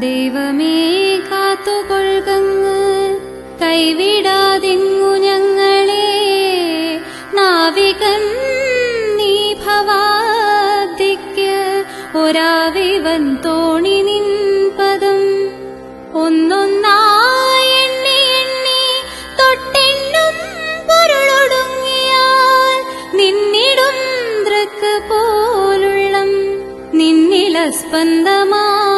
ദൈവമേ കാത്തുകൊള്ളുകങ്ങ് കൈവിടാതിങ്ങു ഞങ്ങളെ. നാവികൻ നീ ഭവാദിക്ക് ഒരാവിവൻ തോണി നിൻ പദം. പൊരുളൊടുങ്ങിയാൽ നിന്നിടും പോലുള്ളം. നിന്നില സ്പന്ദമാകണം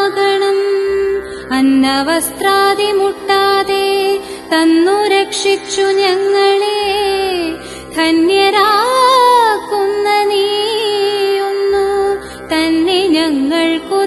അന്നവസ്ത്രാദി മുട്ടാതെ തന്നു രക്ഷിച്ചു ഞങ്ങളെ. ധന്യരാക്കുന്ന നീയൊന്നു തന്നെ ഞങ്ങൾക്കു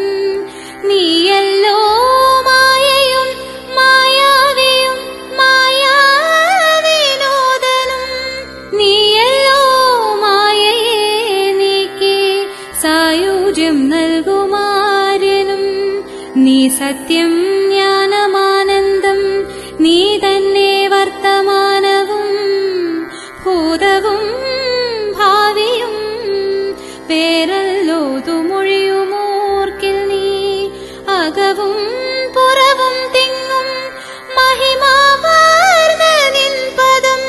സത്യം ജ്ഞാനമാനന്ദം. നീ തന്നെ വർത്തമാനവും ഭൂതവും ഭാവിയും പേരല്ലോതുമൊഴിയുമോർക്കിൽ നീ അകവും പുറവും തിങ്ങും മഹിമാവാർന്ന നിൻ പദം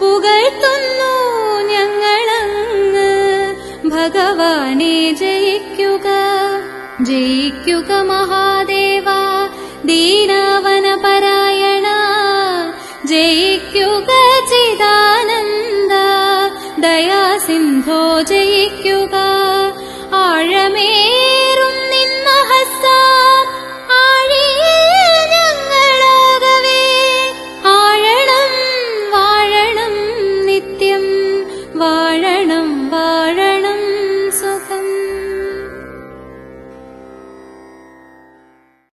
പുകഴ്ത്തുന്നു ഞങ്ങളങ്ങ്. ഭഗവാനെ ജയിക്കുക जैकुग महादेवा दीनवनपरायणा। जैक्युग चिदानन्द दयासिन्धो जैकुग